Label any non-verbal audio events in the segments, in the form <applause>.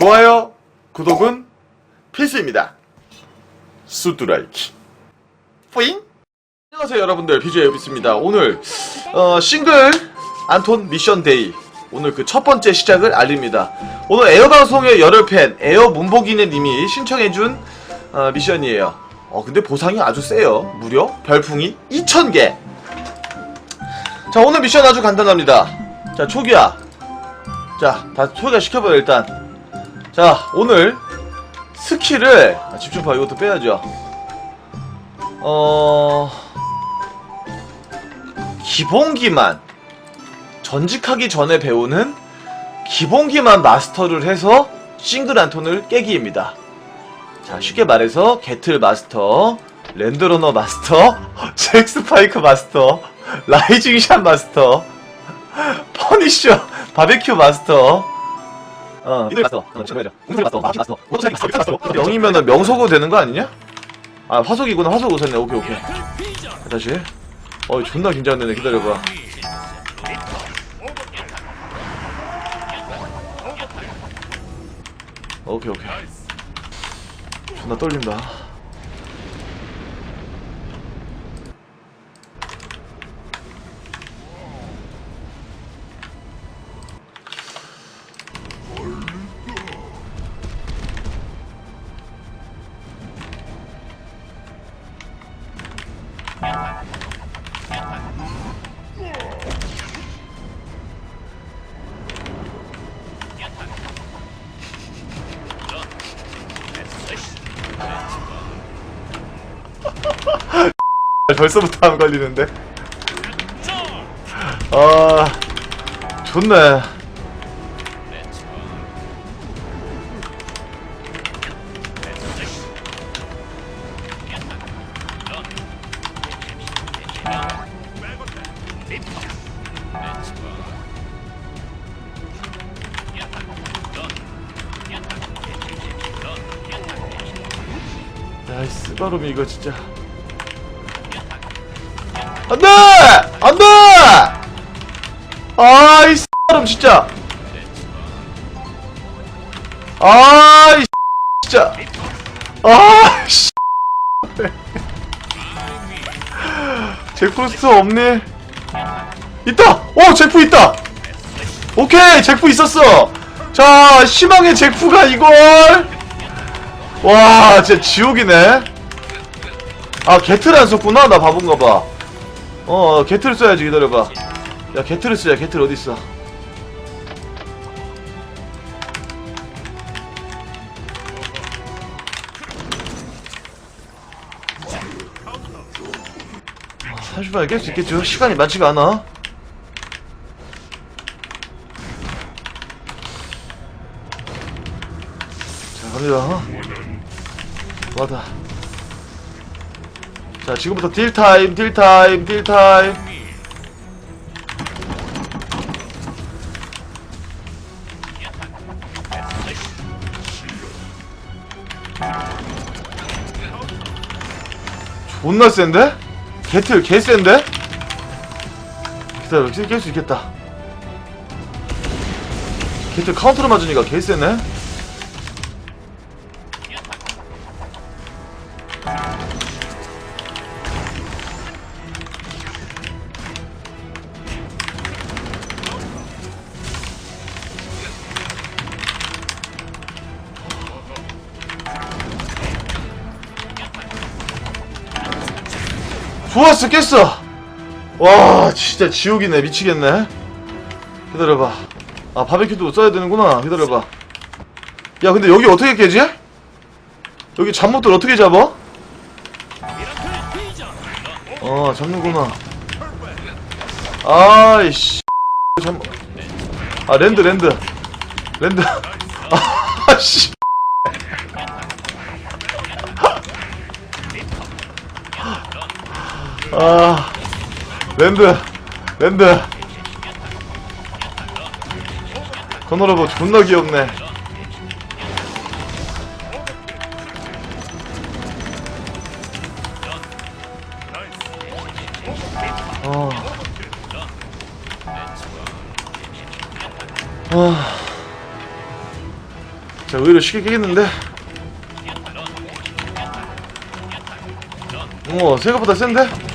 좋아요, 구독은 필수입니다. 수두라이키. 포잉! 안녕하세요 여러분들 BJ 여비스입니다. 오늘 어, 싱글 안톤 미션 데이 오늘 그 첫 번째 시작을 알립니다. 오늘 에어 방송의 열혈 팬 에어 문복이네 님이 신청해준 어, 미션이에요. 어 근데 보상이 아주 세요. 무려 별풍이 2,000개. 자 오늘 미션 아주 간단합니다. 자 초기야. 자 다 초기화 시켜봐요 일단. 자 오늘 스킬을 아, 집중파 이것도 빼야죠. 어 기본기만 전직하기 전에 배우는 기본기만 마스터를 해서 싱글 안톤을 깨기입니다. 자 쉽게 말해서 게틀 마스터, 랜드러너 마스터, <laughs> 잭스파이크 마스터, 라이징 샷 마스터, 퍼니셔 바베큐 마스터. 어, 이들 마스터, 어, 잠깐만요. 공들 마스터, 마스터, 마스터, 모터사이클 마스터, 마스터. 영이면은 명소고 되는 거 아니냐? 아 화속이구나. 화속 웃었네. 오케이 오케이. 다시. 어이 존나 긴장되네. 기다려봐. 오케이 오케이. 존나 떨린다 벌써부터 안 걸리는데. 아 좋네. 야이 스바롬이 이거 진짜 안돼! 안돼! 아이 사람 진짜. 아이 진짜. 아이 제프스 없네. 있다. 오 제프 있다. 오케이 제프 있었어. 자 희망의 제프가 이걸. 와 진짜 지옥이네. 아 게트를 안 썼구나 나 바본가 봐. 어, 게트를 써야지, 기다려봐. 야, 게트를 쓰자, 게트를 어딨어. 아, 30분에 깰수 있겠죠? 시간이 많지가 않아. 자, 갑니다. 어? 와다. 자 지금부터 딜타임 딜타임 딜타임 존나 센데? 개틀 개 센데? 기다려 깰수 있겠다 개틀 카운터로 맞으니까 개 세네 좋았어 깼어. 와 진짜 지옥이네. 미치겠네. 기다려봐. 아 바베큐도 써야 되는구나. 기다려봐. 야 근데 여기 어떻게 깨지? 여기 잠못들 어떻게 잡아? 어 잡는구나. 아이씨. 잠... 아 랜드 랜드. 랜드. <laughs> 아씨 아 랜드 랜드 건너러버 존나 귀엽네 어. 아. 자 의외로 쉽게 깨겠는데 어 생각보다 센데?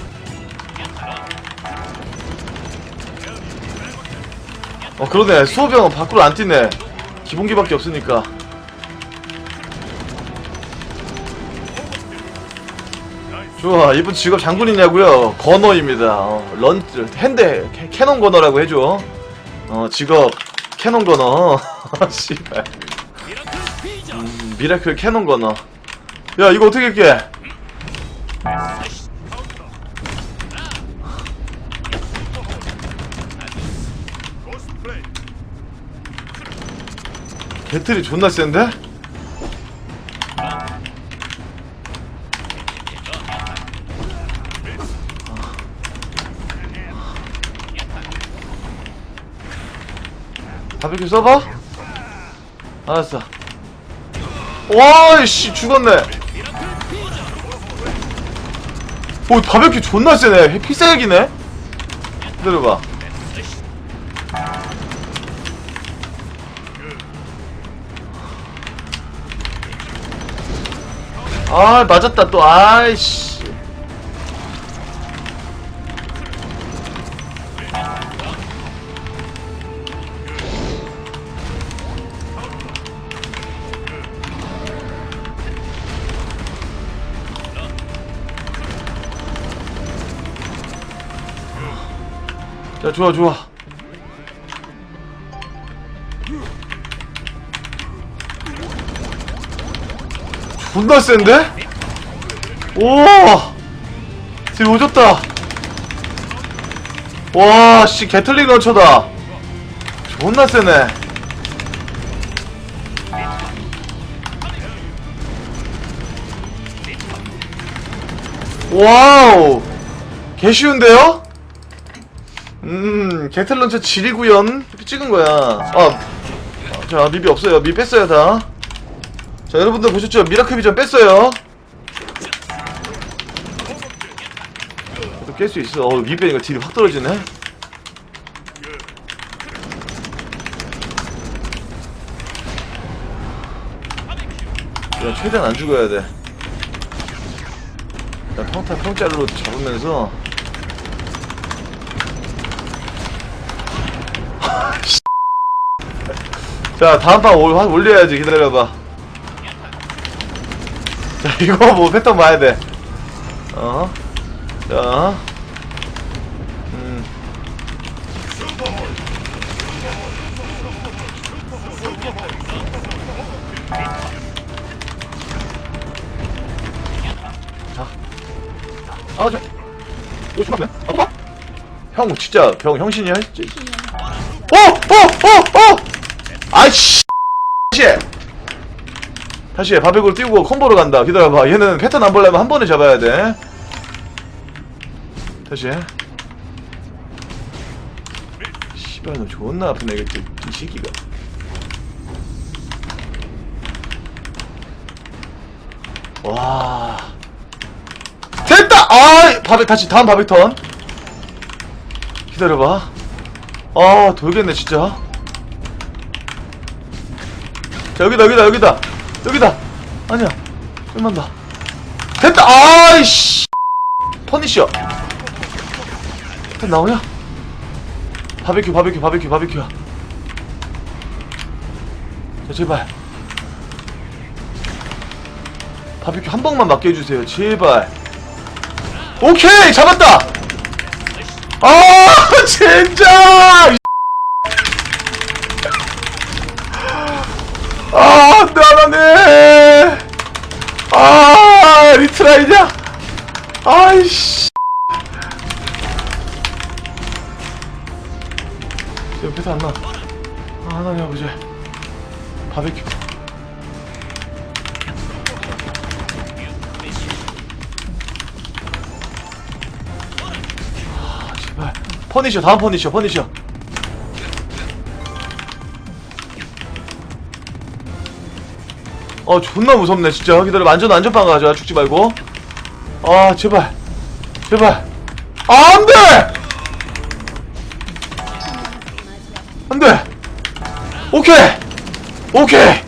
어 그러네. 수호병은 밖으로 안 뛰네. 기본기밖에 없으니까. 좋아. 이분 직업 장군이냐고요? 건어입니다. 어, 런 핸드 캐- 캐논 건어라고 해줘. 어 직업 캐논 건어. <laughs> 씨발. 음, 미라클 캐논 건어. 야 이거 어떻게 깨 배틀이 존나 센데? 바비큐 써봐? 알았어. 와이씨 죽었네. 오 바비큐 존나 세네. 피색이네? 기다려봐 아 맞았다 또. 아이씨. 자 좋아 좋아 존나 센데? 오! 지금 오졌다. 와, 씨, 개틀릭 런처다. 존나 세네. 와우! 개 쉬운데요? 음, 개틀 런처 지리구연. 이렇게 찍은 거야. 아, 자, 미비 없어요. 미 뺐어요, 다. 자, 여러분들 보셨죠? 미라클 비전 뺐어요. 깰 수 있어. 어, 미 빼니까 딜이 확 떨어지네. 야, 최대한 안 죽어야 돼. 야, 평타 평짜리로 잡으면서. <laughs> 자, 다음 판 올, 올려야지. 기다려봐. 자, <laughs> 이거 뭐 패턴 봐야 돼. 어? 자. 음. 자. 아, 저. 이거 심한데? 아파? 형, 진짜, 병, 형신이야? 진짜. 어! 어! 어! 어! 아이씨! 다시. 바베골 띄우고 콤보로 간다. 기다려봐. 얘는 패턴 안 보려면 한 번에 잡아야 돼. 다시 해. 씨발 너 존나 아프네 이게 이 새끼가. 와. 됐다. 아, 바베 다시 다음 바베 턴. 기다려봐. 아, 돌겠네 진짜. 자 여기다 여기다 여기다 여기다. 아니야. 더. 됐다. 아이씨. 퍼니셔. 펜 나오냐? 바베큐 바베큐 바베큐 바베큐야 자 제발 바베큐 한 방만 맞게 해주세요 제발 오케이 잡았다 아 <laughs> 진짜 아 리트라이냐 아이씨 옆에서 안 나. 아, 하나님 아버지. 바베큐. 아, 제발. 퍼니셔, 다음 퍼니셔, 퍼니셔. 어, 존나 무섭네, 진짜. 기다려, 안전, 안전빵 가자. 죽지 말고. 아, 제발. 제발. 아, 안 돼! 안 돼! 오케이! 오케이!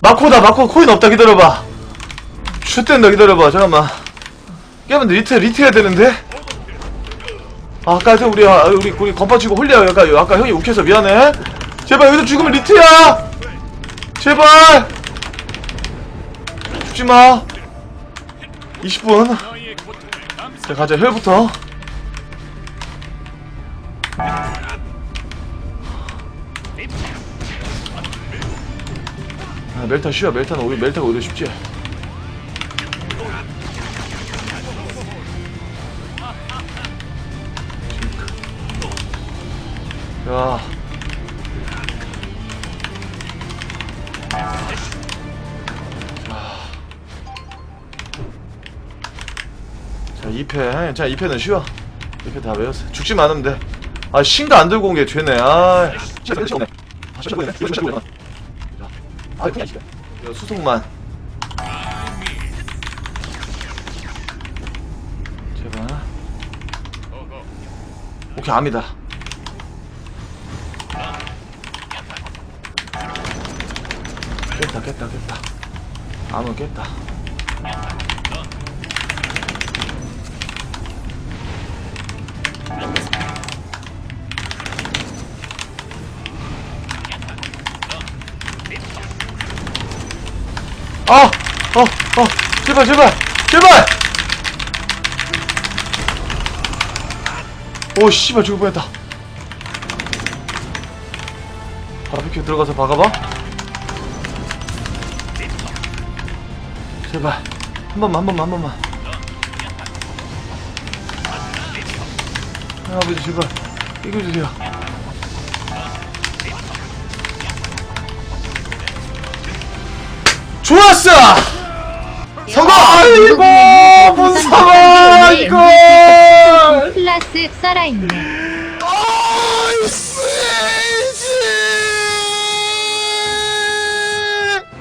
마코다 마코 코인 없다 기다려봐 슛된다 기다려봐 잠깐만 깨면 리트 리트 해야 되는데 아, 아까 우리 아, 우리 우리 건파 치고 홀리야 아까 아까 형이 욱해서 미안해 제발 여기서 죽으면 리트야 제발 죽지마. 20분. 자 가자 혈부터. 아, 멜타 쉬워 멜타는 오히려 멜타가 오히려 쉽지. 야 2패 자 2패는 쉬워 2패 다 외웠어. 죽지만 않으면 돼아 신가 안 들고 온 게 죄네. 아 없네. 아아 수송만. 제발. 오케이 암이다. 깼다 깼다 깼다. 암은 깼다 아! 어! 어! 제발 제발! 제발! 오 씨발 죽을 뻔했다 피 들어가서 박아봐 제발 한 번만 한 번만 한 번만 아, 아버지 제발 이겨주세요 좋았어! 성공! 아이고, 무서워, 이거! 플러스 살아있네.